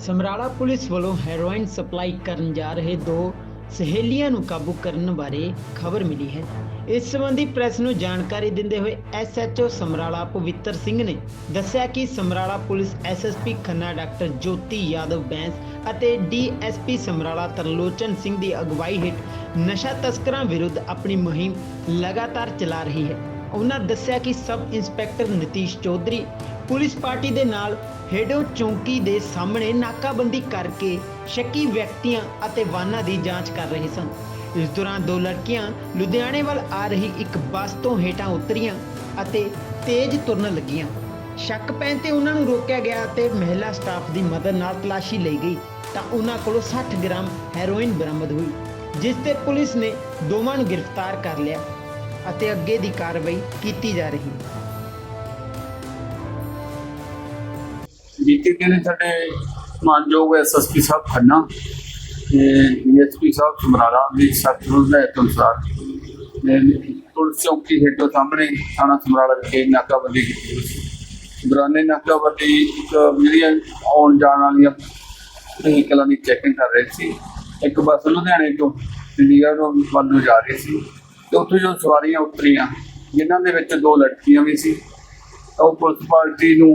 Samrala police ਵੱਲੋਂ heroin supply ਕਰਨ ਜਾ ਰਹੇ ਦੋ ਸਹੇਲੀਆਂ ਨੂੰ ਕਾਬੂ ਕਰਨ ਬਾਰੇ ਖਬਰ ਮਿਲੀ ਹੈ। ਇਸ ਸੰਬੰਧੀ ਪ੍ਰੈਸ ਨੂੰ ਜਾਣਕਾਰੀ ਦਿੰਦੇ ਹੋਏ ਐਸਐਚਓ ਸਮਰਾਲਾ ਪਵਿੱਤਰ ਸਿੰਘ ਨੇ ਦੱਸਿਆ ਕਿ Samrala police SSP Khanna doctor Jyoti Yadav Bains ਅਤੇ ਡੀਐਸਪੀ ਸਮਰਾਲਾ ਤਰਲੋਚਨ ਸਿੰਘ ਦੀ ਅਗਵਾਈ ਹੇਠ ਨਸ਼ਾ ਤਸਕਰਾਂ ਵਿਰੁੱਧ ਆਪਣੀ ਮੁਹਿੰਮ ਲਗਾਤਾਰ ਚਲਾ ਰਹੀ ਹੈ। ਉਹਨਾਂ ਦੱਸਿਆ ਕਿ sub inspector Nitish Chaudhary police party ਦੇ ਨਾਲ ਹੇਡੋ ਚੌਂਕੀ ਦੇ ਸਾਹਮਣੇ ਨਾਕਾਬੰਦੀ ਕਰਕੇ ਸ਼ੱਕੀ ਵਿਅਕਤੀਆਂ ਅਤੇ ਵਾਹਨਾਂ ਦੀ ਜਾਂਚ ਕਰ ਰਹੇ ਸਨ। ਇਸ ਦੌਰਾਨ ਦੋ ਲੜਕੀਆਂ ਲੁਧਿਆਣੇ ਵੱਲ ਆ ਰਹੀ ਇੱਕ ਬੱਸ ਤੋਂ ਹੇਠਾਂ ਉਤਰੀਆਂ ਅਤੇ ਤੇਜ਼ ਤੁਰਨ ਲੱਗੀਆਂ। ਸ਼ੱਕ ਪੈਣ ਤੇ ਉਹਨਾਂ ਨੂੰ ਰੋਕਿਆ ਗਿਆ ਅਤੇ ਮਹਿਲਾ ਸਟਾਫ ਦੀ ਮਦਦ ਨਾਲ ਤਲਾਸ਼ੀ ਲਈ ਗਈ ਤਾਂ ਉਹਨਾਂ ਕੋਲੋਂ 60 ਗ੍ਰਾਮ ਹੈਰੋਇਨ ਬਰਾਮਦ ਹੋਈ, ਜਿਸ ਤੇ ਪੁਲਿਸ ਨੇ ਦੋਵਾਂ ਨੂੰ ਗ੍ਰਿਫਤਾਰ ਕਰ ਲਿਆ ਅਤੇ ਅੱਗੇ ਦੀ ਕਾਰਵਾਈ ਕੀਤੀ ਜਾ ਰਹੀ। ਹੈ ਬੀਤੇ ਦਿਨ ਸਾਡੇ ਮਾਨਯੋਗ ਐਸਐਸਪੀ ਸਾਹਿਬ ਖੰਨਾ ਤੇ ਡੀਐਸਪੀ ਸਾਹਿਬ ਸਮਰਾਲਾ ਦੀ ਸਖਤ ਹਦਾਇਤ ਅਨੁਸਾਰ ਪੁਲਿਸ ਚੌਕੀ ਹੇਠੋਂ ਸਾਹਮਣੇ ਥਾਣਾ ਸਮਰਾਲਾ ਵਿਖੇ ਨਾਕਾਬੰਦੀ ਕੀਤੀ ਹੋਈ ਦੌਰਾਨੇ ਨਾਕਾਬੰਦੀ ਇੱਕ ਜਿਹੜੀਆਂ ਆਉਣ ਜਾਣ ਵਾਲੀਆਂ ਵਹੀਕਲਾਂ ਦੀ ਚੈਕਿੰਗ ਕਰ ਰਹੇ ਸੀ। ਇੱਕ ਬੱਸ ਲੁਧਿਆਣੇ ਤੋਂ ਚੰਡੀਗੜ੍ਹ ਵੱਲ ਨੂੰ ਜਾ ਰਹੀ ਸੀ ਤੇ ਉੱਥੇ ਜੋ ਸਵਾਰੀਆਂ ਉਤਰੀਆਂ, ਜਿਨ੍ਹਾਂ ਦੇ ਵਿੱਚ ਦੋ ਲੜਕੀਆਂ ਵੀ ਸੀ, ਉਹ ਪੁਲਿਸ ਪਾਰਟੀ ਨੂੰ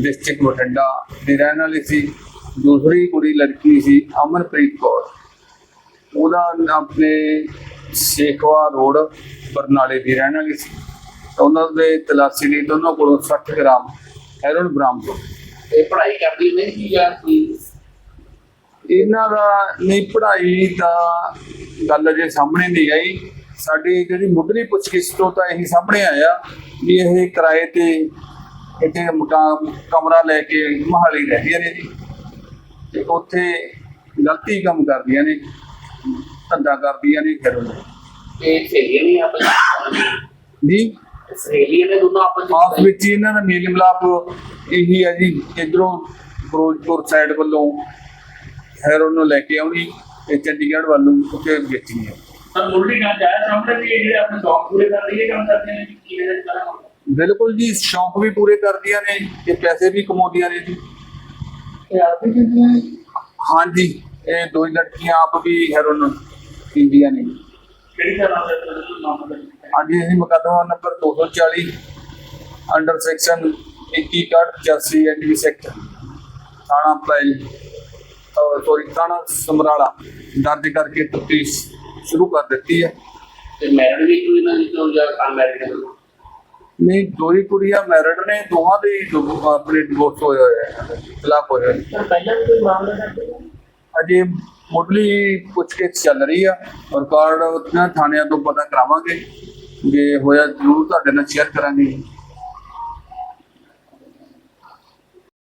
ਡਿਸਟ੍ਰਿਕਟ ਬਠਿੰਡਾ ਦੀ ਰਹਿਣ ਵਾਲੀ ਸੀ। ਦੂਸਰੀ ਕੁੜੀ ਲੜਕੀ ਸੀ ਅਮਨਪ੍ਰੀਤ ਕੌਰ। ਉਹਦਾ ਆਪਣੇ ਸ਼ੇਖਵਾ ਰੋਡ ਬਰਨਾਲੇ ਦੀ ਰਹਿਣ ਵਾਲੀ ਸੀ। ਉਹਨਾਂ ਦੇ ਤਲਾਸ਼ੀ ਲਈ ਦੋਨਾਂ ਕੋਲੋਂ 60 ਗ੍ਰਾਮ ਹੈਰੋਨ ਬਰਾਮਦ ਹੋਈ ਇਹ ਪੜ੍ਹਾਈ ਕਰਦੀ ਨਹੀਂ ਕੀ ਯਾਰ ਕੀ? ਇਹਨਾਂ ਦਾ ਨਹੀਂ ਪੜ੍ਹਾਈ ਦਾ ਗੱਲ ਜੇ ਸਾਹਮਣੇ ਨਹੀਂ ਆਈ। ਸਾਡੀ ਜਿਹੜੀ ਮੁੱਢਲੀ ਪੁੱਛਗਿੱਛ ਤੋਂ ਤਾਂ ਇਹੀ ਸਾਹਮਣੇ ਆਇਆ ਵੀ ਇਹ ਕਿਰਾਏ ਤੇ ਇੱਥੇ ਮਕਾਨ ਕਮਰਾ ਲੈ ਕੇ ਮਹਾਲੀ ਰਹਿੰਦੀਆਂ ਨੇ ਜੀ। ਤੇ ਉੱਥੇ ਗਲਤੀ ਕੰਮ ਕਰਦੀਆਂ ਨੇ ਧੰਦਾ ਕਰਦੀਆਂ ਨੇ ਫਿਰ ਇਹ ਸਹੇਲੀਆਂ ਨਹੀਂ ਆਪਸ ਜੀ? ਸਹੇਲੀਆਂ ਨੇ ਦੋਨੋਂ ਆਪਸ ਆਪਸ ਵਿੱਚ ਹੀ ਇਹਨਾਂ ਦਾ ਮੇਲ ਮਿਲਾਪ ਇਹੀ ਹੈ ਜੀ ਇਧਰੋਂ ਫਿਰੋਜ਼ਪੁਰ ਸਾਈਡ ਵੱਲੋਂ ਹੈਰੋਨ ਨੂੰ ਲੈ ਕੇ ਆਉਣੀ ਤੇ ਚੰਡੀਗੜ੍ਹ ਵੱਲ ਉੱਥੇ ਵੇਚਣੀ ਹੈ। ਪਰ ਮੁੱਢਲੀ ਗੱਲ ਜਾਇਆ ਸਾਹਮਣੇ ਵੀ ਇਹ ਜਿਹੜੇ ਆਪਣੇ ਸ਼ੌਕ ਪੂਰੇ ਕਰ ਲਈਏ ਕੰਮ ਕਰਦੇ ਨੇ ਕੀ ਇਹਦੇ ਕਰਾਂ ਬਿਲਕੁਲ ਜੀ ਸ਼ੌਂਕ ਵੀ ਪੂਰੇ ਕਰਦੀਆਂ ਨੇ ਤੇ ਪੈਸੇ ਵੀ ਕਮਾਉਂਦੀਆਂ ਨੇ ਜੀ। ਇਹ ਆਪ ਨੇ ਹਾਂਜੀ ਇਹ ਦੋ ਹੀ ਲੜਕੀਆਂ ਆਪ ਵੀ ਹੈਰੋਨ ਪੀਂਦੀਆਂ ਨੇ। ਕਿਹੜੀ ਤਰ੍ਹਾਂ ਦਾ ਨਾਮ ਅੱਜ ਅਸੀਂ ਮੁਕੱਦਮਾ ਨੰਬਰ 240 ਅੰਡਰ ਸੈਕਸ਼ਨ 2185 ਐਨਡੀ ਸੈਕਟ ਥਾਣਾ ਪੈਲ ਸੋਰੀ ਥਾਣਾ ਸਮਰਾਲਾ ਦਰਜ ਕਰਕੇ ਤਫਤੀਸ਼ ਸ਼ੁਰੂ ਕਰ ਦਿੱਤੀ ਹੈ। ਤੇ ਮੈਰਿਡ ਵੀ ਕੋਈ ਨਾ ਜਿੱਦੋਂ ਜਾਂ ਅਨਮੈਰਿਡ ਹੈ? ਨਹੀਂ ਦੋ ਹੀ ਕੁੜੀਆਂ ਮੈਰਿਡ ਨੇ ਦੋਹਾਂ ਦੇ ਹੀ ਡਿਵੋ- ਆਪਣੇ ਡਿਵੋਰਸ ਹੋਏ ਹੋਏ ਹੈ ਤਲਾਕ ਹੋਏ ਪਹਿਲਾਂ ਵੀ ਕੋਈ ਮਾਮਲਾ ਕਰਦੇ ਨੇ ਅਜੇ ਮੁੱਢਲੀ ਪੁੱਛਗਿੱਛ ਚੱਲ ਰਹੀ ਆ ਰਿਕਾਰਡ ਉਹਨਾਂ ਥਾਣਿਆਂ ਤੋਂ ਪਤਾ ਕਰਾਵਾਂਗੇ ਜੇ ਹੋਇਆ ਜ਼ਰੂਰ ਤੁਹਾਡੇ ਨਾਲ ਸ਼ੇਅਰ ਕਰਾਂਗੇ